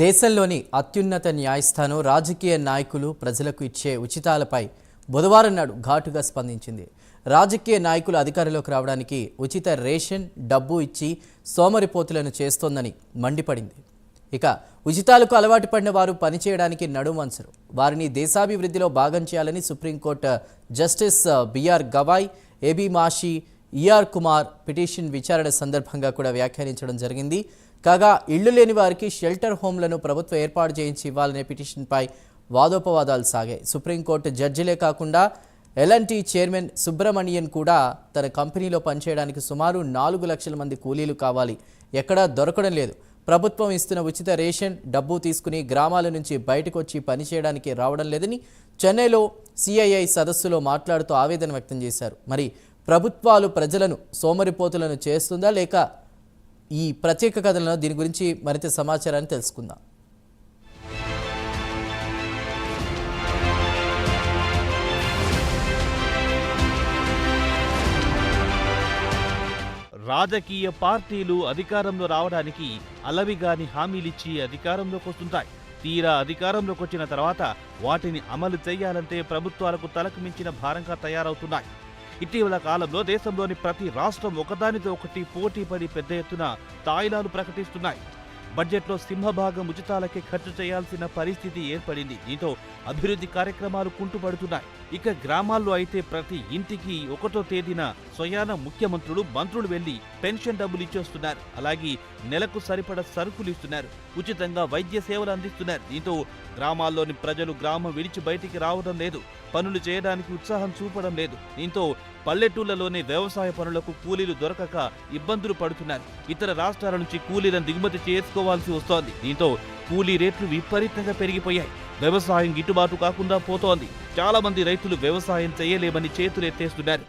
దేశంలోని అత్యున్నత న్యాయస్థానం రాజకీయ నాయకులు ప్రజలకు ఇచ్చే ఉచితాలపై బుధవారం నాడు ఘాటుగా స్పందించింది. రాజకీయ నాయకులు అధికారంలోకి రావడానికి ఉచిత రేషన్ డబ్బు ఇచ్చి సోమరిపోతులను చేస్తోందని మండిపడింది. ఇక ఉచితాలకు అలవాటు పడిన వారు పనిచేయడానికి నడుమంచరు వారిని దేశాభివృద్ధిలో భాగం చేయాలని supreme court justice BR Gavai AB Masih ER Kumar petition విచారణ సందర్భంగా కూడా వ్యాఖ్యానించడం జరిగింది. కాగా ఇళ్ళు లేని వారికి షెల్టర్ హోమ్లను ప్రభుత్వం ఏర్పాటు చేయించి ఇవ్వాలనే పిటిషన్పై వాదోపవాదాలు సాగాయి. సుప్రీంకోర్టు జడ్జిలే కాకుండా ఎల్ఎన్టీ చైర్మన్ సుబ్రమణియన్ కూడా తన కంపెనీలో పనిచేయడానికి సుమారు నాలుగు లక్షల మంది కూలీలు కావాలి. ఎక్కడా దొరకడం లేదు. ప్రభుత్వం ఇస్తున్న ఉచిత రేషన్ డబ్బు తీసుకుని గ్రామాల నుంచి బయటకు వచ్చి పనిచేయడానికి రావడం లేదని చెన్నైలో సిఐఐ సదస్సులో మాట్లాడుతూ ఆవేదన వ్యక్తం చేశారు. మరి ప్రభుత్వాలు ప్రజలను సోమరిపోతులను చేస్తుందా లేక ఈ ప్రత్యేక కథలను దీని గురించి మరింత సమాచారాన్ని తెలుసుకుందాం. రాజకీయ పార్టీలు అధికారంలో రావడానికి అలవిగాని హామీలిచ్చి అధికారంలోకి వస్తుంటాయి. తీరా అధికారంలోకి వచ్చిన తర్వాత వాటిని అమలు చేయాలంటే ప్రభుత్వాలకు తలకు మించిన భారంగా తయారవుతున్నాయి. ఇటీవల కాలంలో దేశంలోని ప్రతి రాష్ట్రం ఒకదానితో ఒకటి పోటీ పడి పెద్ద ఎత్తున తాయిలాలు ప్రకటిస్తున్నాయి. బడ్జెట్లో సింహభాగం ఉచితాలకే ఖర్చు చేయాల్సిన పరిస్థితి ఏర్పడింది. దీంతో అభివృద్ధి కార్యక్రమాలు కుంటుపడుతున్నాయి. ఇక గ్రామాల్లో అయితే ప్రతి ఇంటికి ఒకటో తేదీన స్వయాన ముఖ్యమంత్రులు మంత్రులు వెళ్ళి పెన్షన్ డబ్బులు ఇచ్చేస్తున్నారు. అలాగే నెలకు సరిపడ సరుకులు ఇస్తున్నారు. ఉచితంగా వైద్య సేవలు అందిస్తున్నారు. దీంతో గ్రామాల్లోని ప్రజలు గ్రామం విడిచి బయటికి రావడం లేదు. పనులు చేయడానికి ఉత్సాహం చూపడం లేదు. దీంతో పల్లెటూళ్ళలోని వ్యవసాయ పనులకు కూలీలు దొరకక ఇబ్బందులు పడుతున్నారు. ఇతర రాష్ట్రాల నుంచి కూలీలను దిగుమతి చేసుకో చేసుకోవాల్సి వస్తోంది. దీంతో కూలీ రేట్లు విపరీతంగా పెరిగిపోయాయి. వ్యవసాయం గిట్టుబాటు కాకుండా పోతోంది. చాలా మంది రైతులు వ్యవసాయం చేయలేమని చేతులెత్తేస్తున్నారు.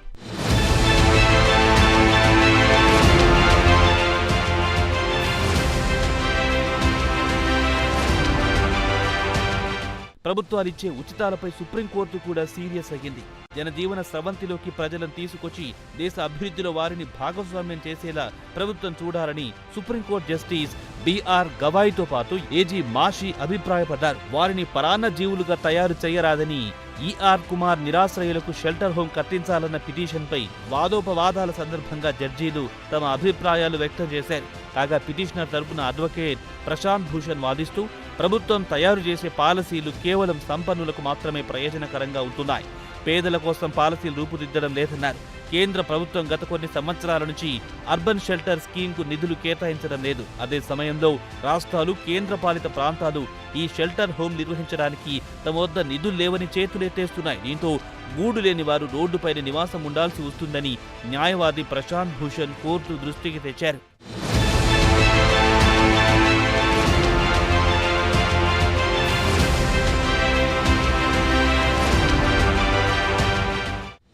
ప్రభుత్వాలిచ్చే ఉచితాలపై సుప్రీంకోర్టు కూడా సీరియస్ అయ్యింది. జనజీవన స్రవంతిలోకి ప్రజలను తీసుకొచ్చి దేశ అభివృద్ధిలో వారిని భాగస్వామ్యం చేసేలా ప్రభుత్వం చూడాలని సుప్రీంకోర్టు జస్టిస్ బిఆర్ గవాయితో పాటు ఏజీ మాషి అభిప్రాయపడ్డారు. వారిని పరాన్న జీవులుగా తయారు చేయరాదని ఈఆర్ కుమార్ నిరాశ్రయులకు షెల్టర్ హోం కట్టించాలన్న పిటిషన్పై వాదోపవాదాల సందర్భంగా జడ్జీలు తమ అభిప్రాయాలు వ్యక్తం చేశారు. కాగా పిటిషనర్ తరపున అడ్వకేట్ ప్రశాంత్ భూషణ్ వాదిస్తూ ప్రభుత్వం తయారు చేసే పాలసీలు కేవలం సంపన్నులకు మాత్రమే ప్రయోజనకరంగా ఉంటున్నాయి. పేదల కోసం పాలసీలు రూపుదిద్దడం లేదన్నారు. కేంద్ర ప్రభుత్వం గత కొన్ని సంవత్సరాల నుంచి అర్బన్ షెల్టర్ స్కీమ్కు నిధులు కేటాయించడం లేదు. అదే సమయంలో రాష్ట్రాలు కేంద్రపాలిత ప్రాంతాలు ఈ షెల్టర్ హోమ్ నిర్వహించడానికి తమ వద్ద నిధులు లేవని చేతులెత్తేస్తున్నాయి దీంతో గూడు లేని వారు రోడ్డుపైన నివాసం ఉండాల్సి వస్తుందని న్యాయవాది ప్రశాంత్ భూషణ్ కోర్టు దృష్టికి తెచ్చారు.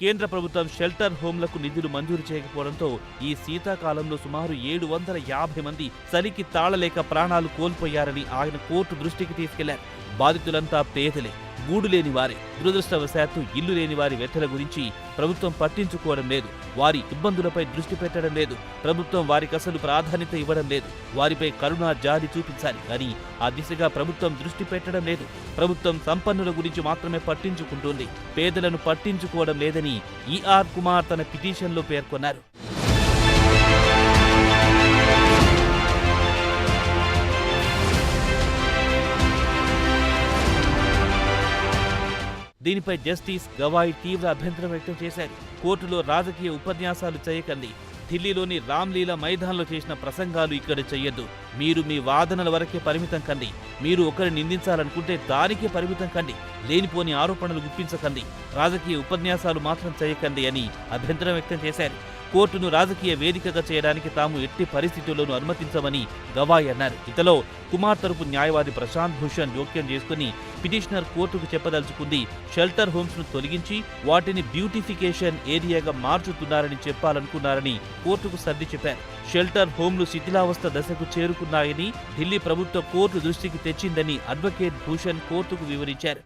కేంద్ర ప్రభుత్వం షెల్టర్ హోంలకు నిధులు మంజూరు చేయకపోవడంతో ఈ శీతాకాలంలో సుమారు ఏడు వందల యాభై మంది చలికి తాళలేక ప్రాణాలు కోల్పోయారని ఆయన కోర్టు దృష్టికి తీసుకెళ్ళారు. బాధితులంతా పేదలే గూడు లేని వారే దురదృష్టవశాత్తు ఇల్లు లేని వారి వ్యథల గురించి ప్రభుత్వం పట్టించుకోవడం లేదు. వారి ఇబ్బందులపై దృష్టి పెట్టడం లేదు. ప్రభుత్వం వారికి అసలు ప్రాధాన్యత ఇవ్వడం లేదు. వారిపై కరుణ జాలి చూపించాలి. కానీ ఆ దిశగా ప్రభుత్వం దృష్టి పెట్టడం లేదు. ప్రభుత్వం సంపన్నుల గురించి మాత్రమే పట్టించుకుంటుంది. పేదలను పట్టించుకోవడం లేదని ఈఆర్ కుమార్ తన పిటిషన్లో పేర్కొన్నారు. దీనిపై జస్టిస్ గవాయ్ తీవ్ర అభ్యంతరం వ్యక్తం చేశారు. కోర్టులో రాజకీయ ఉపన్యాసాలు చేయకండి. ఢిల్లీలోని రామ్లీలా మైదాన్లో చేసిన ప్రసంగాలు ఇక్కడ చేయొద్దు మీరు మీ వాదనల వరకే పరిమితం కండి. మీరు ఒకరిని నిందించాలనుకుంటే దానికే పరిమితం కండి. లేనిపోని ఆరోపణలు గుప్పించకండి. రాజకీయ ఉపన్యాసాలు మాత్రం చేయకండి అని అభ్యంతరం వ్యక్తం చేశారు. కోర్టును రాజకీయ వేదికగా చేయడానికి తాము ఎట్టి పరిస్థితుల్లోనూ అనుమతించమని గవాయ్ అన్నారు. ఇంతలో కుమార్ తరపు న్యాయవాది ప్రశాంత్ భూషణ్ జోక్యం చేసుకుని పిటిషనర్ కోర్టుకు చెప్పదలుచుకుంది షెల్టర్ హోమ్స్ను తొలగించి వాటిని బ్యూటిఫికేషన్ ఏరియాగా మార్చుతున్నారని చెప్పాలనుకున్నారని కోర్టుకు సర్ది చెప్పారు. షెల్టర్ హోమ్లు శిథిలావస్థ దశకు చేసుకున్నాయని ఢిల్లీ ప్రభుత్వ కోర్టు దృష్టికి తెచ్చిందని అడ్వకేట్ భూషణ్ కోర్టుకు వివరించారు.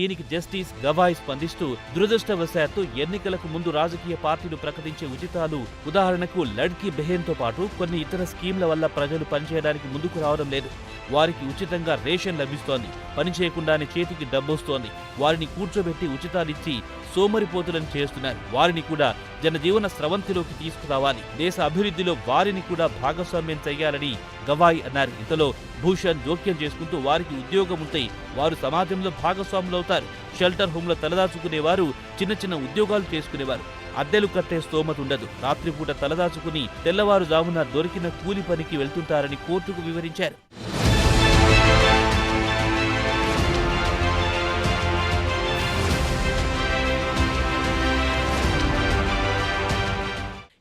దీనికి జస్టిస్ గవాయ్ స్పందిస్తూ దురదృష్టవశాత్తు ఎన్నికలకు ముందు రాజకీయ పార్టీలు ప్రకటించే ఉచితాలు ఉదాహరణకు లడ్కీ బెహెన్తో పాటు కొన్ని ఇతర స్కీమ్ల వల్ల ప్రజలు పనిచేయడానికి ముందుకు రావడం లేదు. వారికి ఉచితంగా రేషన్ లభిస్తోంది. పనిచేయకుండానే చేతికి డబ్బొస్తోంది. వారిని కూర్చోబెట్టి ఉచితాలిచ్చి సోమరిపోతులను చేస్తున్నారు. వారిని కూడా జనజీవన స్రవంతిలోకి తీసుకురావాలి. దేశ అభివృద్ధిలో వారిని కూడా భాగస్వామ్యం చేయాలని గవాయ్ అన్నారు. ఇంతలో భూషణ్ జోక్యం చేసుకుంటూ వారికి ఉద్యోగం ఉంటే వారు సమాజంలో భాగస్వాములవుతారు. షెల్టర్ హోమ్లో తలదాచుకునేవారు చిన్న చిన్న ఉద్యోగాలు చేసుకునేవారు. అద్దెలు కట్టే స్తోమత ఉండదు. రాత్రిపూట తలదాచుకుని తెల్లవారుజామున దొరికిన కూలి పనికి వెళ్తుంటారని కోర్టుకు వివరించారు.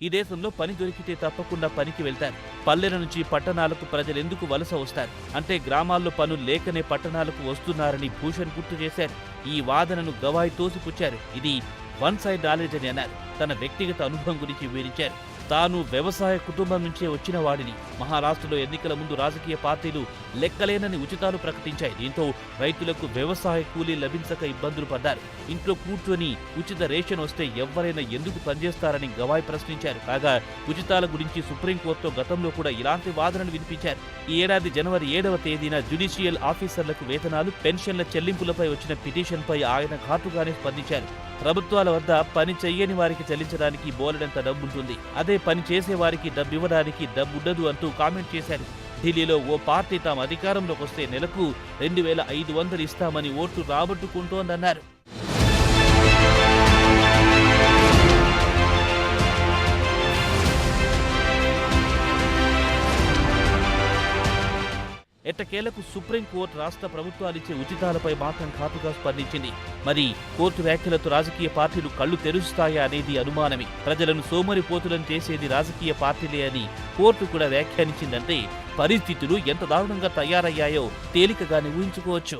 ఈ దేశంలో పని దొరికితే తప్పకుండా పనికి వెళ్తారు. పల్లెల నుంచి పట్టణాలకు ప్రజలు ఎందుకు వలస వస్తారు? అంటే గ్రామాల్లో పనులు లేకనే పట్టణాలకు వస్తున్నారని భూషణ్ గుర్తు చేశారు. ఈ వాదనను గవాయి తోసిపుచ్చారు. ఇది వన్ సైడ్ నాలెడ్జ్ అని అన్నారు. తన వ్యక్తిగత అనుభవం గురించి వివరించారు. తాను వ్యవసాయ కుటుంబం నుంచే వచ్చిన వాడిని. మహారాష్ట్రలో ఎన్నికల ముందు రాజకీయ పార్టీలు లెక్కలేనని ఉచితాలు ప్రకటించాయి. దీంతో రైతులకు వ్యవసాయ కూలీ లభించక ఇబ్బందులు పడ్డారు. ఇంట్లో కూర్చొని ఉచిత రేషన్ వస్తే ఎవరైనా ఎందుకు పనిచేస్తారని గవాయ్ ప్రశ్నించారు. కాగా ఉచితాల గురించి సుప్రీంకోర్టులో గతంలో కూడా ఇలాంటి వాదనలు వినిపించారు. ఈ ఏడాది జనవరి ఏడవ తేదీన జ్యుడిషియల్ ఆఫీసర్లకు వేతనాలు పెన్షన్ల చెల్లింపులపై వచ్చిన పిటిషన్పై ఆయన ఘాటుగానే స్పందించారు. ప్రభుత్వాల వద్ద పని చెయ్యని వారికి చెల్లించడానికి బోలెడంత డబ్బుంటుంది. అదే పని చేసేవారికి డబ్బు ఇవ్వడానికి డబ్బుండదు అంటూ కామెంట్ చేశారు. ఢిల్లీలో ఓ పార్టీ తాము అధికారంలోకి వస్తే నెలకు రెండు వేల ఐదు వందలు ఇస్తామని ఓట్లు రాబట్టుకుంటోందన్నారు. ఎట్టకేలకు సుప్రీంకోర్టు రాష్ట్ర ప్రభుత్వాలిచ్చే ఉచితాలపై మాత్రం కాపుగా స్పందించింది. మరి కోర్టు వ్యాఖ్యలతో రాజకీయ పార్టీలు కళ్ళు తెరుస్తాయా అనేది అనుమానమే. ప్రజలను సోమరిపోతులను చేసేది రాజకీయ పార్టీలే అని కోర్టు కూడా వ్యాఖ్యానించిందంటే పరిస్థితులు ఎంత దారుణంగా తయారయ్యాయో తేలికగానే ఊహించుకోవచ్చు.